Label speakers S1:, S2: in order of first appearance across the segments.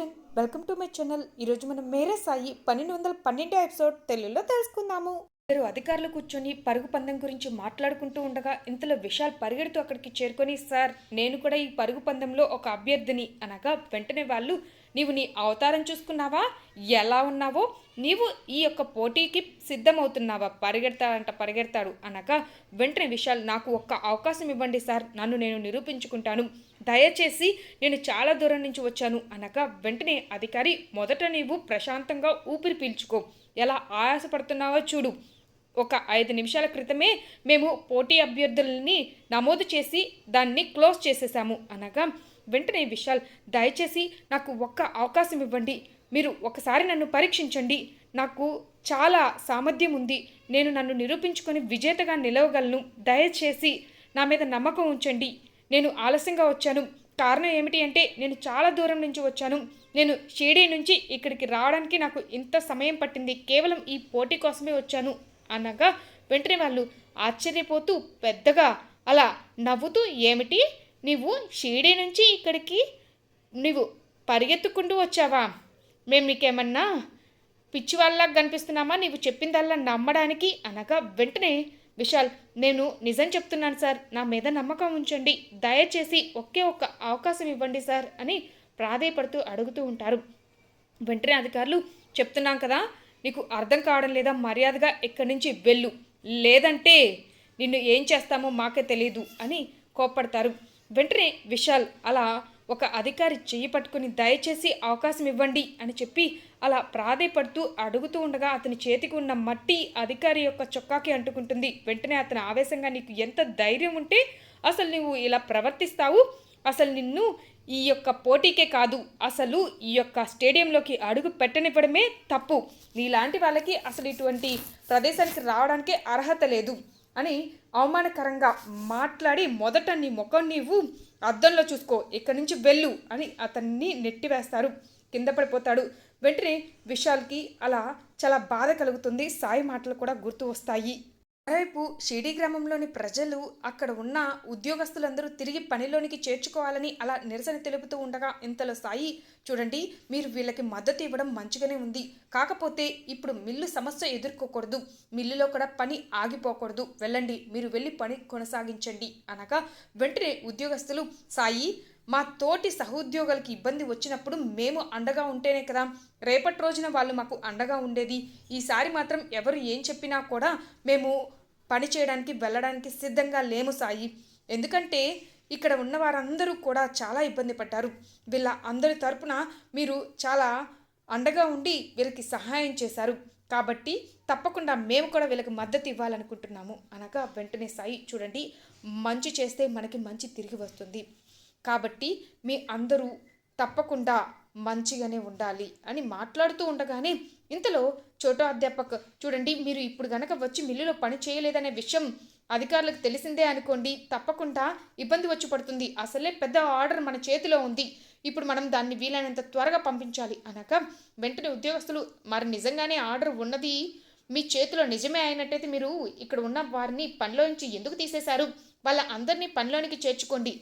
S1: Friend welcome to my channel. ఈరోజు మనం మేరే సాయి పన్నెండు వందల పన్నెండో ఎపిసోడ్ తెలుగులో తెలుసుకుందాము. ఇద్దరు అధికారులు కూర్చొని పరుగు పందెం గురించి మాట్లాడుకుంటూ ఉండగా ఇంతలో విశాల్ పరిగెడుతూ అక్కడికి చేరుకొని సార్ నేను కూడా ఈ పరుగు పందెంలో ఒక అభ్యర్థిని. అనగా వెంటనే వాళ్ళు నీవు నీ అవతారం చూసుకున్నావా? ఎలా ఉన్నావో? నీవు ఈ యొక్క పోటీకి సిద్ధమవుతున్నావా? పరిగెడతాడంట పరిగెడతాడు అనగా వెంటనే విశాల్ నాకు ఒక్క అవకాశం ఇవ్వండి సార్. నన్ను నేను నిరూపించుకుంటాను. దయచేసి నేను చాలా దూరం నుంచి వచ్చాను. అనగా వెంటనే అధికారి మొదట నీవు ప్రశాంతంగా ఊపిరి పీల్చుకో. ఎలా ఆయాసపడుతున్నావో చూడు. ఒక ఐదు నిమిషాల క్రితమే మేము పోటీ అభ్యర్థులని నమోదు చేసి దాన్ని క్లోజ్ చేసేసాము. అనగా వెంటనే విశాల్ దయచేసి నాకు ఒక్క అవకాశం ఇవ్వండి. మీరు ఒకసారి నన్ను పరీక్షించండి. నాకు చాలా సామర్థ్యం ఉంది. నేను నన్ను నిరూపించుకొని విజేతగా నిలవగలను. దయచేసి నా మీద నమ్మకం ఉంచండి. నేను ఆలస్యంగా వచ్చాను. కారణం ఏమిటి అంటే నేను చాలా దూరం నుంచి వచ్చాను. నేను షిరిడీ నుంచి ఇక్కడికి రావడానికి నాకు ఇంత సమయం పట్టింది. కేవలం ఈ పోటీ కోసమే వచ్చాను. అనగా వెంటనే వాళ్ళు ఆశ్చర్యపోతూ పెద్దగా అలా నవ్వుతూ ఏమిటి? నీవు షీడీ నుంచి ఇక్కడికి నీవు పరిగెత్తుకుంటూ వచ్చావా? మేము నీకేమన్నా పిచ్చి వాళ్ళలాగా కనిపిస్తున్నామా? నీవు చెప్పిందల్లా నమ్మడానికి అనగా వెంటనే విశాల్ నేను నిజం చెప్తున్నాను సార్. నా మీద నమ్మకం ఉంచండి. దయచేసి ఒకే ఒక్క అవకాశం ఇవ్వండి సార్ అని ప్రాధేయపడుతూ అడుగుతూ ఉంటారు. వెంటనే అధికారులు చెప్తున్నాం కదా నీకు అర్థం కావడం లేదా మర్యాదగా ఇక్కడి నుంచి వెళ్ళు. లేదంటే నిన్ను ఏం చేస్తామో మాకే తెలియదు అని కోప్పడతారు. వెంటనే విశాల్ అలా ఒక అధికారి చెయ్యి పట్టుకుని దయచేసి అవకాశం ఇవ్వండి అని చెప్పి అలా ప్రాధేయపడుతూ అడుగుతూ ఉండగా అతని చేతికి ఉన్న మట్టి అధికారి యొక్క చొక్కాకి అంటుకుంటుంది. వెంటనే అతని ఆవేశంగా నీకు ఎంత ధైర్యం ఉంటే అసలు నువ్వు ఇలా ప్రవర్తిస్తావు? అసలు నిన్ను ఈ యొక్క పోటీకే కాదు అసలు ఈ యొక్క స్టేడియంలోకి అడుగు పెట్టనివ్వడమే తప్పు. నీలాంటి వాళ్ళకి అసలు ఇటువంటి ప్రదేశానికి రావడానికి అర్హత లేదు. అని అవమానకరంగా మాట్లాడి మొదట నీ ముఖం నీవు అద్దంలో చూసుకో ఇక్కడి నుంచి వెళ్ళు అని అతన్ని నెట్టివేస్తారు. కింద పడిపోతాడు. వెంటనే విశాల్కి అలా చాలా బాధ కలుగుతుంది. సాయి మాటలు కూడా గుర్తు వస్తాయి. మరోవైపు షిరిడి గ్రామంలోని ప్రజలు అక్కడ ఉన్న ఉద్యోగస్తులందరూ తిరిగి పనిలోనికి చేర్చుకోవాలని అలా నిరసన తెలుపుతూ ఉండగా ఇంతలో సాయి చూడండి మీరు వీళ్ళకి మద్దతు ఇవ్వడం మంచిగానే ఉంది. కాకపోతే ఇప్పుడు మిల్లు సమస్య ఎదుర్కోకూడదు. మిల్లులో కూడా పని ఆగిపోకూడదు. వెళ్ళండి మీరు వెళ్ళి పని కొనసాగించండి అనగా వెంటనే ఉద్యోగస్తులు సాయి మా తోటి సహోద్యోగులకి ఇబ్బంది వచ్చినప్పుడు మేము అండగా ఉంటేనే కదా. రేపటి రోజున వాళ్ళు మాకు అండగా ఉండేది. ఈసారి మాత్రం ఎవరు ఏం చెప్పినా కూడా మేము పని చేయడానికి వెళ్ళడానికి సిద్ధంగా లేము సాయి. ఎందుకంటే ఇక్కడ ఉన్న వారందరూ కూడా చాలా ఇబ్బంది పడ్డారు. వీళ్ళ అందరి తరపున మీరు చాలా అండగా ఉండి వీళ్ళకి సహాయం చేశారు. కాబట్టి తప్పకుండా మేము కూడా వీళ్ళకి మద్దతు ఇవ్వాలనుకుంటున్నాము. అనగా వెంటనే సాయి చూడండి మంచి చేస్తే మనకి మంచి తిరిగి వస్తుంది. కాబట్టి మీ అందరూ తప్పకుండా మంచిగానే ఉండాలి అని మాట్లాడుతూ ఉండగానే ఇంతలో చోటో అధ్యాపక్ చూడండి మీరు ఇప్పుడు గనక వచ్చి మిల్లులో పని చేయలేదనే విషయం అధికారులకు తెలిసిందే అనుకోండి తప్పకుండా ఇబ్బంది వచ్చి పడుతుంది. అసలే పెద్ద ఆర్డర్ మన చేతిలో ఉంది. ఇప్పుడు మనం దాన్ని వీలైనంత త్వరగా పంపించాలి. అనగా వెంటనే ఉద్యోగస్తులు మరి నిజంగానే ఆర్డర్ ఉన్నది? మీ చేతిలో నిజమే అయినట్టయితే మీరు ఇక్కడ ఉన్న వారిని పనిలో నుంచి ఎందుకు తీసేశారు? వాళ్ళ అందరినీ పనిలోనికి చేర్చుకోండి.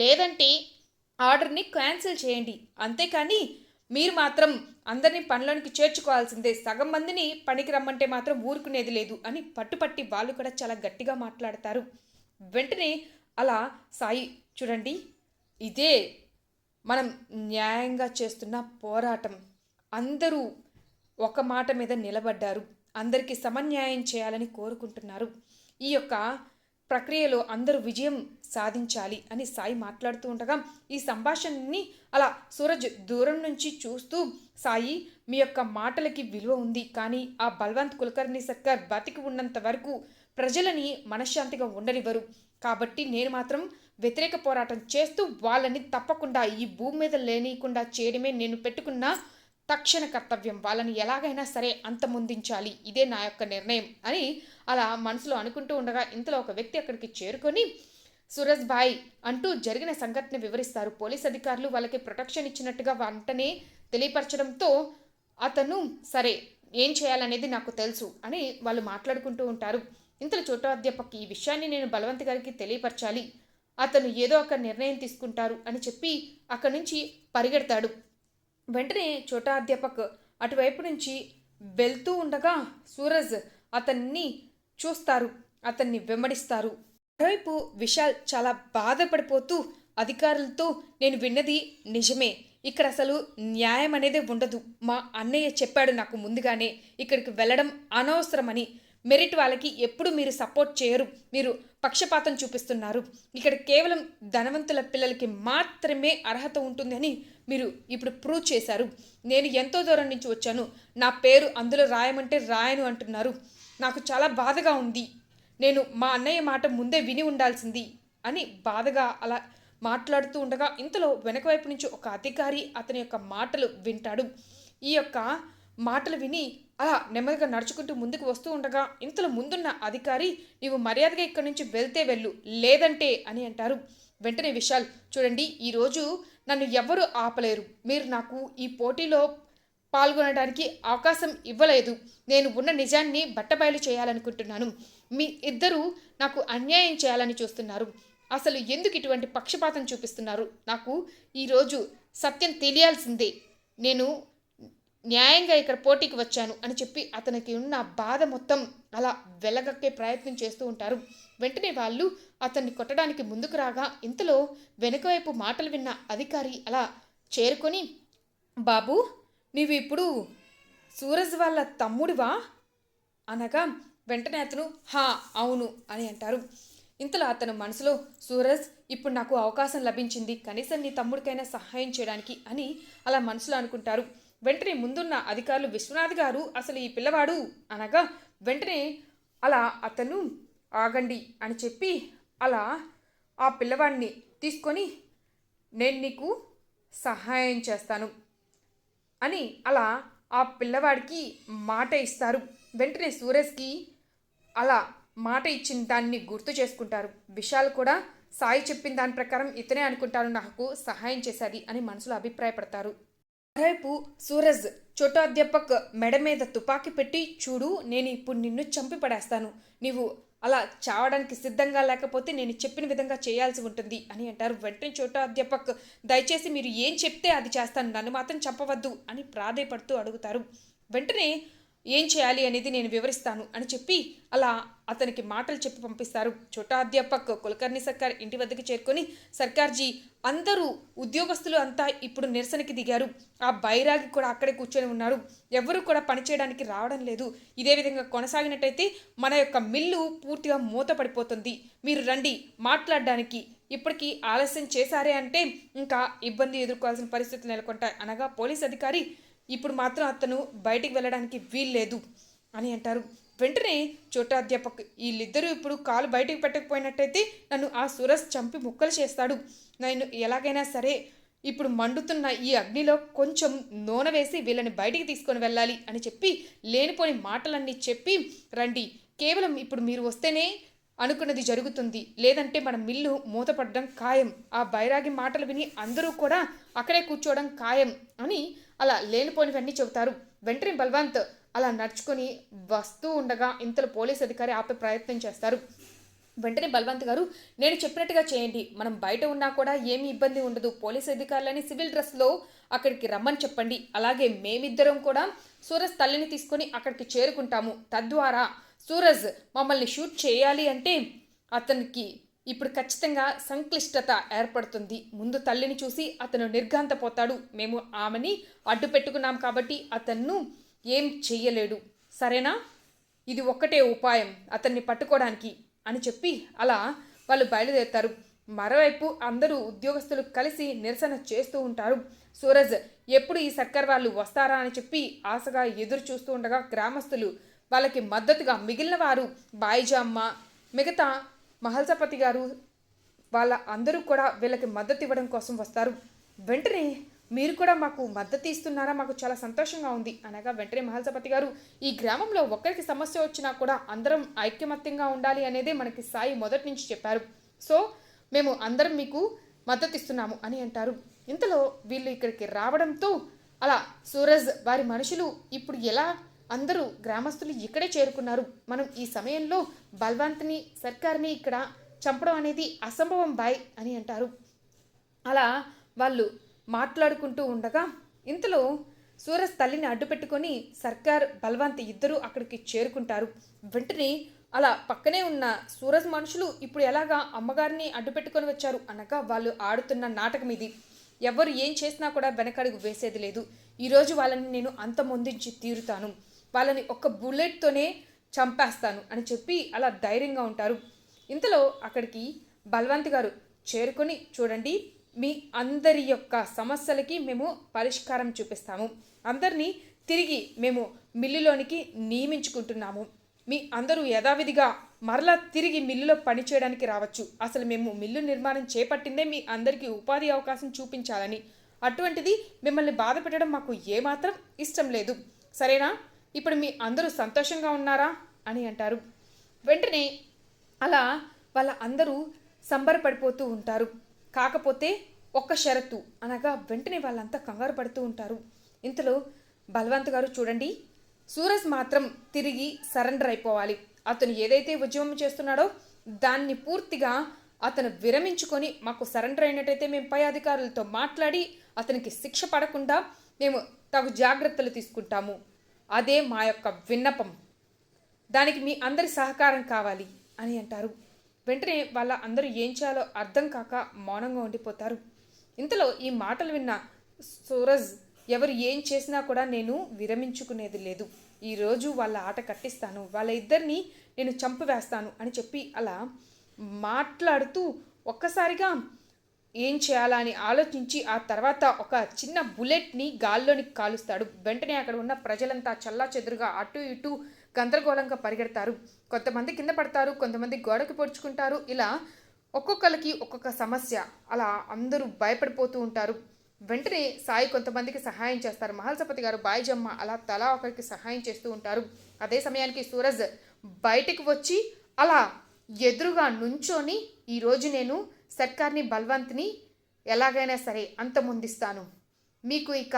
S1: లేదంటే ఆర్డర్ని క్యాన్సిల్ చేయండి. అంతేకాని మీరు మాత్రం అందరినీ పనిలోనికి చేర్చుకోవాల్సిందే. సగం మందిని పనికి రమ్మంటే మాత్రం ఊరుకునేది లేదు అని పట్టుపట్టి వాళ్ళు కూడా చాలా గట్టిగా మాట్లాడతారు. వెంటనే అలా సాయి చూడండి ఇదే మనం న్యాయంగా చేస్తున్న పోరాటం. అందరూ ఒక మాట మీద నిలబడ్డారు. అందరికీ సమన్యాయం చేయాలని కోరుకుంటున్నారు. ఈ యొక్క ప్రక్రియలో అందరూ విజయం సాధించాలి అని సాయి మాట్లాడుతూ ఉండగా ఈ సంభాషణని అలా సూరజ్ దూరం నుంచి చూస్తూ సాయి మీ యొక్క మాటలకి విలువ ఉంది కానీ ఆ బల్వంత్ కులకర్ణి సర్కార్ బతికి ఉన్నంత వరకు ప్రజలని మనశ్శాంతిగా ఉండనివ్వరు. కాబట్టి నేను మాత్రం వ్యతిరేక పోరాటం చేస్తూ వాళ్ళని తప్పకుండా ఈ భూమి మీద లేనియకుండా చేయడమే నేను పెట్టుకున్న తక్షణ కర్తవ్యం. వాళ్ళని ఎలాగైనా సరే అంతమొందించాలి ఇదే నా యొక్క నిర్ణయం అని అలా మనసులో అనుకుంటూ ఉండగా ఇంతలో ఒక వ్యక్తి అక్కడికి చేరుకొని సురజ్ భాయ్ అంటూ జరిగిన సంఘటన వివరిస్తారు. పోలీస్ అధికారులు వాళ్ళకి ప్రొటెక్షన్ ఇచ్చినట్టుగా వెంటనే తెలియపరచడంతో అతను సరే ఏం చేయాలనేది నాకు తెలుసు అని వాళ్ళు మాట్లాడుకుంటూ ఉంటారు. ఇంతలో చోటోధ్యాపక్ ఈ విషయాన్ని నేను బలవంత్ గారికి తెలియపరచాలి. అతను ఏదో ఒక నిర్ణయం తీసుకుంటారు అని చెప్పి అక్కడి నుంచి పరిగెడతాడు. వెంటనే చోటాధ్యాపక్ అటువైపు నుంచి వెళ్తూ ఉండగా సూరజ్ అతన్ని చూస్తారు అతన్ని వెంబడిస్తారు. మరోవైపు విశాల్ చాలా బాధపడిపోతూ అధికారులతో నేను విన్నది నిజమే. ఇక్కడ అసలు న్యాయం అనేది ఉండదు. మా అన్నయ్య చెప్పాడు నాకు ముందుగానే. ఇక్కడికి వెళ్ళడం అనవసరమని మెరిట్ వాళ్ళకి ఎప్పుడు మీరు సపోర్ట్ చేయరు. మీరు పక్షపాతం చూపిస్తున్నారు. ఇక్కడ కేవలం ధనవంతుల పిల్లలకి మాత్రమే అర్హత ఉంటుందని మీరు ఇప్పుడు ప్రూవ్ చేశారు. నేను ఎంతో దూరం నుంచి వచ్చాను. నా పేరు అందులో రాయమంటే రాయను అంటున్నారు. నాకు చాలా బాధగా ఉంది. నేను మా అన్నయ్య మాట ముందే విని ఉండాల్సింది అని బాధగా అలా మాట్లాడుతూ ఉండగా ఇంతలో వెనక వైపు నుంచి ఒక అధికారి అతని యొక్క మాటలు వింటాడు. ఈ యొక్క మాటలు విని అలా నెమ్మదిగా నడుచుకుంటూ ముందుకు వస్తూ ఉండగా ఇంతలో ముందున్న అధికారి నీవు మర్యాదగా ఇక్కడి నుంచి వెళ్తే వెళ్ళు లేదంటే అని అంటారు. వెంటనే విశాల్ చూడండి ఈరోజు నన్ను ఎవ్వరూ ఆపలేరు. మీరు నాకు ఈ పోటీలో పాల్గొనడానికి అవకాశం ఇవ్వలేదు. నేను ఉన్న నిజాన్ని బట్టబయలు చేయాలనుకుంటున్నాను. మీ ఇద్దరూ నాకు అన్యాయం చేయాలని చూస్తున్నారు. అసలు ఎందుకు ఇటువంటి పక్షపాతం చూపిస్తున్నారు? నాకు ఈరోజు సత్యం తెలియాల్సిందే. నేను న్యాయంగా ఇక్కడ పోటీకి వచ్చాను అని చెప్పి అతనికి ఉన్న బాధ మొత్తం అలా వెలగక్కే ప్రయత్నం చేస్తూ ఉంటారు. వెంటనే వాళ్ళు అతన్ని కొట్టడానికి ముందుకు రాగా ఇంతలో వెనుకవైపు మాటలు విన్న అధికారి అలా చేరుకొని బాబు నీవు ఇప్పుడు సూరజ్ వాళ్ళ తమ్ముడివా? అనగా వెంటనే అతను హా అవును అని అంటారు. ఇంతలో అతను మనసులో సూరజ్ ఇప్పుడు నాకు అవకాశం లభించింది కనీసం నీ తమ్ముడికైనా సహాయం చేయడానికి అని అలా మనసులో అనుకుంటారు. వెంటనే ముందున్న అధికారులు విశ్వనాథ్ గారు అసలు ఈ పిల్లవాడు అనగా వెంటనే అలా అతను ఆగండి అని చెప్పి అలా ఆ పిల్లవాడిని తీసుకొని నేను నీకు సహాయం చేస్తాను అని అలా ఆ పిల్లవాడికి మాట ఇస్తారు. వెంటనే సూరజ్కి అలా మాట ఇచ్చిన దాన్ని గుర్తు చేసుకుంటారు. విశాల్ కూడా సాయి చెప్పిన దాని ప్రకారం ఇతనే అనుకుంటాను నాకు సహాయం చేశాది అని మనసులో అభిప్రాయపడతారు. మరోవైపు సూరజ్ చోటాధ్యాపక్ మెడ మీద తుపాకీ పెట్టి చూడు నేను ఇప్పుడు నిన్ను చంపి పడేస్తాను. నీవు అలా చావడానికి సిద్ధంగా లేకపోతే నేను చెప్పిన విధంగా చేయాల్సి ఉంటుంది అని అంటారు. వెంటనే చోటాధ్యాపక్ దయచేసి మీరు ఏం చెప్తే అది చేస్తాను. నన్ను మాత్రం చంపవద్దు అని ప్రాధేయపడుతూ అడుగుతారు. వెంటనే ఏం చేయాలి అనేది నేను వివరిస్తాను అని చెప్పి అలా అతనికి మాటలు చెప్పి పంపిస్తారు. చోటా అధ్యాపక్ కులకర్ణి సర్కార్ ఇంటి వద్దకు చేరుకొని సర్కార్జీ అందరూ ఉద్యోగస్తులు అంతా ఇప్పుడు నిరసనకి దిగారు. ఆ బైరాగి కూడా అక్కడే కూర్చొని ఉన్నారు. ఎవరు కూడా పనిచేయడానికి రావడం లేదు. ఇదే విధంగా కొనసాగినట్టయితే మన యొక్క మిల్లు పూర్తిగా మూతపడిపోతుంది. మీరు రండి మాట్లాడడానికి. ఇప్పటికీ ఆలస్యం చేశారే అంటే ఇంకా ఇబ్బంది ఎదుర్కోవాల్సిన పరిస్థితులు నెలకొంటాయి. అనగా పోలీస్ అధికారి ఇప్పుడు మాత్రం అతను బయటికి వెళ్ళడానికి వీల్లేదు అని అంటారు. వెంటనే చోటాధ్యాపక్ వీళ్ళిద్దరూ ఇప్పుడు కాలు బయటికి పెట్టకపోయినట్టయితే నన్ను ఆ సురస్ చంపి ముక్కలు చేస్తాడు. నేను ఎలాగైనా సరే ఇప్పుడు మండుతున్న ఈ అగ్నిలో కొంచెం నూనె వేసి వీళ్ళని బయటికి తీసుకొని వెళ్ళాలి అని చెప్పి లేనిపోని మాటలన్నీ చెప్పి రండి. కేవలం ఇప్పుడు మీరు వస్తేనే అనుకున్నది జరుగుతుంది. లేదంటే మన మిల్లు మూతపడడం ఖాయం. ఆ బైరాగి మాటలు విని అందరూ కూడా అక్కడే కూర్చోవడం ఖాయం అని అలా లేనిపోనివన్నీ చెబుతారు. వెంటనే బల్వంత్ అలా నడుచుకొని వస్తూ ఉండగా ఇంతలో పోలీస్ అధికారి ఆపే ప్రయత్నం చేస్తారు. వెంటనే బల్వంత్ గారు నేను చెప్పినట్టుగా చేయండి. మనం బయట ఉన్నా కూడా ఏమి ఇబ్బంది ఉండదు. పోలీస్ అధికారులని సివిల్ డ్రెస్లో అక్కడికి రమ్మని చెప్పండి. అలాగే మేమిద్దరం కూడా సూరజ్ తల్లిని తీసుకొని అక్కడికి చేరుకుంటాము. తద్వారా సూరజ్ మమ్మల్ని షూట్ చేయాలి అంటే అతనికి ఇప్పుడు ఖచ్చితంగా సంక్లిష్టత ఏర్పడుతుంది. ముందు తల్లిని చూసి అతను నిర్ఘాంతపోతాడు. మేము ఆమెని అడ్డు పెట్టుకున్నాం కాబట్టి అతన్ను ఏం చెయ్యలేడు. సరేనా? ఇది ఒక్కటే ఉపాయం. అతన్ని పట్టుకోవడానికి అని చెప్పి అలా వాళ్ళు బయలుదేరుతారు. మరోవైపు అందరూ ఉద్యోగస్తులు కలిసి నిరసన చేస్తూ ఉంటారు. సూరజ్ ఎప్పుడు ఈ సర్కార్ వాళ్ళు వస్తారా అని చెప్పి ఆశగా ఎదురు చూస్తూ ఉండగా గ్రామస్తులు వాళ్ళకి మద్దతుగా మిగిలిన వారు బాయిజామ్మ మిగతా మహల్సపతి గారు వాళ్ళ అందరూ కూడా వీళ్ళకి మద్దతు ఇవ్వడం కోసం వస్తారు. వెంటనే మీరు కూడా మాకు మద్దతు ఇస్తున్నారా? మాకు చాలా సంతోషంగా ఉంది అనగా వెంటనే మహల్సపతి గారు ఈ గ్రామంలో ఒక్కరికి సమస్య వచ్చినా కూడా అందరం ఐక్యమత్యంగా ఉండాలి అనేదే మనకి సాయి మొదటి నుంచి చెప్పారు. సో మేము అందరం మీకు మద్దతు ఇస్తున్నాము అని అంటారు. ఇంతలో వీళ్ళు ఇక్కడికి రావడంతో అలా సూరజ్ వారి మనుషులు ఇప్పుడు ఎలా అందరూ గ్రామస్తులు ఇక్కడే చేరుకున్నారు. మనం ఈ సమయంలో బల్వంత్ని సర్కార్ని ఇక్కడ చంపడం అనేది అసంభవం బాయ్ అని అంటారు. అలా వాళ్ళు మాట్లాడుకుంటూ ఉండగా ఇంతలో సూరజ్ తల్లిని అడ్డు పెట్టుకొని సర్కార్ బల్వంత్ ఇద్దరూ అక్కడికి చేరుకుంటారు. వెంటనే అలా పక్కనే ఉన్న సూరజ్ మనుషులు ఇప్పుడు ఎలాగా అమ్మగారిని అడ్డు పెట్టుకొని వచ్చారు అనగా వాళ్ళు ఆడుతున్న నాటకం ఇది ఎవరు ఏం చేసినా కూడా వెనకడుగు వేసేది లేదు. ఈరోజు వాళ్ళని నేను అంతమొందించి తీరుతాను. వాళ్ళని ఒక బుల్లెట్తోనే చంపేస్తాను అని చెప్పి అలా ధైర్యంగా ఉంటారు. ఇంతలో అక్కడికి బల్వంత్ గారు చేరుకొని చూడండి మీ అందరి యొక్క సమస్యలకి మేము పరిష్కారం చూపిస్తాము. అందరినీ తిరిగి మేము మిల్లులోనికి నియమించుకుంటున్నాము. మీ అందరూ యథావిధిగా మరలా తిరిగి మిల్లులో పనిచేయడానికి రావచ్చు. అసలు మేము మిల్లు నిర్మాణం చేపట్టిందే మీ అందరికీ ఉపాధి అవకాశం చూపించాలని. అటువంటిది మిమ్మల్ని బాధ పెట్టడం మాకు ఏమాత్రం ఇష్టం లేదు. సరేనా? ఇప్పుడు మీ అందరూ సంతోషంగా ఉన్నారా అని అంటారు. వెంటనే అలా వాళ్ళ అందరూ సంబరపడిపోతూ ఉంటారు. కాకపోతే ఒక్క షరతు అనగా వెంటనే వాళ్ళంతా కంగారు పడుతూ ఉంటారు. ఇంతలో బలవంత్ గారు చూడండి సూరజ్ మాత్రం తిరిగి సరెండర్ అయిపోవాలి. అతను ఏదైతే ఉద్యమం చేస్తున్నాడో దాన్ని పూర్తిగా అతను విరమించుకొని మాకు సరెండర్ అయినట్టయితే మేము పై అధికారులతో మాట్లాడి అతనికి శిక్ష పడకుండా మేము తగు జాగ్రత్తలు తీసుకుంటాము. అదే మా యొక్క విన్నపం. దానికి మీ అందరి సహకారం కావాలి అని అంటారు. వెంటనే వాళ్ళ అందరూ ఏం చేయాలో అర్థం కాక మౌనంగా ఉండిపోతారు. ఇంతలో ఈ మాటలు విన్న సూరజ్ ఎవరు ఏం చేసినా కూడా నేను విరమించుకునేది లేదు. ఈరోజు వాళ్ళ ఆట కట్టిస్తాను. వాళ్ళ ఇద్దరిని నేను చంపివేస్తాను అని చెప్పి అలా మాట్లాడుతూ ఒక్కసారిగా ఏం చేయాలా అని ఆలోచించి ఆ తర్వాత ఒక చిన్న బుల్లెట్ని గాల్లోని కాలుస్తాడు. వెంటనే అక్కడ ఉన్న ప్రజలంతా చల్లా చెదురుగా అటు ఇటు గందరగోళంగా పరిగెడతారు. కొంతమంది కింద పడతారు కొంతమంది గోడకి పొడుచుకుంటారు. ఇలా ఒక్కొక్కరికి ఒక్కొక్క సమస్య. అలా అందరూ భయపడిపోతూ ఉంటారు. వెంటనే సాయి కొంతమందికి సహాయం చేస్తారు. మహల్సపతి గారు బాయిజమ్మ అలా తలా ఒకరికి సహాయం చేస్తూ ఉంటారు. అదే సమయానికి సూరజ్ బయటికి వచ్చి అలా ఎదురుగా నుంచొని ఈరోజు నేను సర్కార్ని బల్వంత్ని ఎలాగైనా సరే అంతమొందిస్తాను మీకు ఇక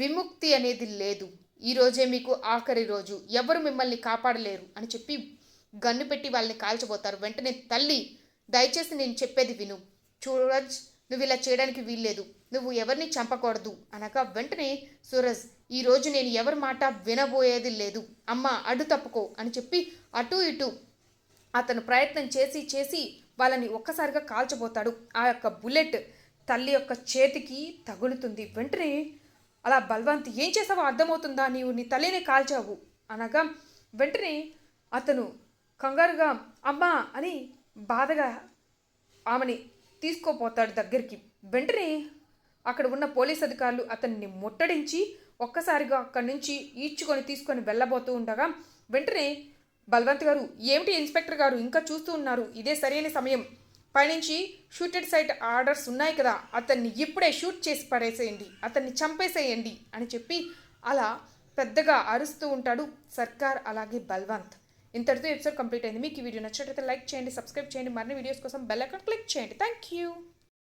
S1: విముక్తి అనేది లేదు. ఈరోజే మీకు ఆఖరి రోజు. ఎవరు మిమ్మల్ని కాపాడలేరు అని చెప్పి గన్ను పెట్టి వాళ్ళని కాల్చబోతారు. వెంటనే తల్లి దయచేసి నేను చెప్పేది విను. సూరజ్ నువ్వు ఇలా చేయడానికి వీల్లేదు. నువ్వు ఎవరిని చంపకూడదు అనగా వెంటనే సూరజ్ ఈరోజు నేను ఎవరి మాట వినబోయేది లేదు. అమ్మ అడ్డు తప్పుకో అని చెప్పి అటు ఇటు అతను ప్రయత్నం చేసి చేసి వాళ్ళని ఒక్కసారిగా కాల్చబోతాడు. ఆ యొక్క బుల్లెట్ తల్లి యొక్క చేతికి తగులుతుంది. వెంటనే అలా బల్వంత్ ఏం చేసావో అర్థమవుతుందా? నీవు నీ తల్లిని కాల్చావు. అనగా వెంటనే అతను కంగారుగా అమ్మా అని బాధగా ఆమెని తీసుకోపోతాడు దగ్గరికి. వెంటనే అక్కడ ఉన్న పోలీస్ అధికారులు అతన్ని ముట్టడించి ఒక్కసారిగా అక్కడి నుంచి ఈడ్చుకొని తీసుకొని వెళ్ళబోతూ ఉండగా వెంటనే బల్వంత్ గారు ఏమిటి ఇన్స్పెక్టర్ గారు ఇంకా చూస్తూ ఉన్నారు? ఇదే సరైన సమయం. పైనుంచి షూటెడ్ సైట్ ఆర్డర్స్ ఉన్నాయి కదా అతన్ని ఇప్పుడే షూట్ చేసి పడేసేయండి అతన్ని చంపేసేయండి అని చెప్పి అలా పెద్దగా అరుస్తూ ఉంటాడు సర్కార్ అలాగే బల్వంత్. ఇంతటితో ఎపిసోడ్ కంప్లీట్ అయింది. మీకు ఈ వీడియో నచ్చినట్లయితే లైక్ చేయండి సబ్స్క్రైబ్ చేయండి. మరిన్ని వీడియోస్ కోసం బెల్ ఐకాన్ క్లిక్ చేయండి. Thank you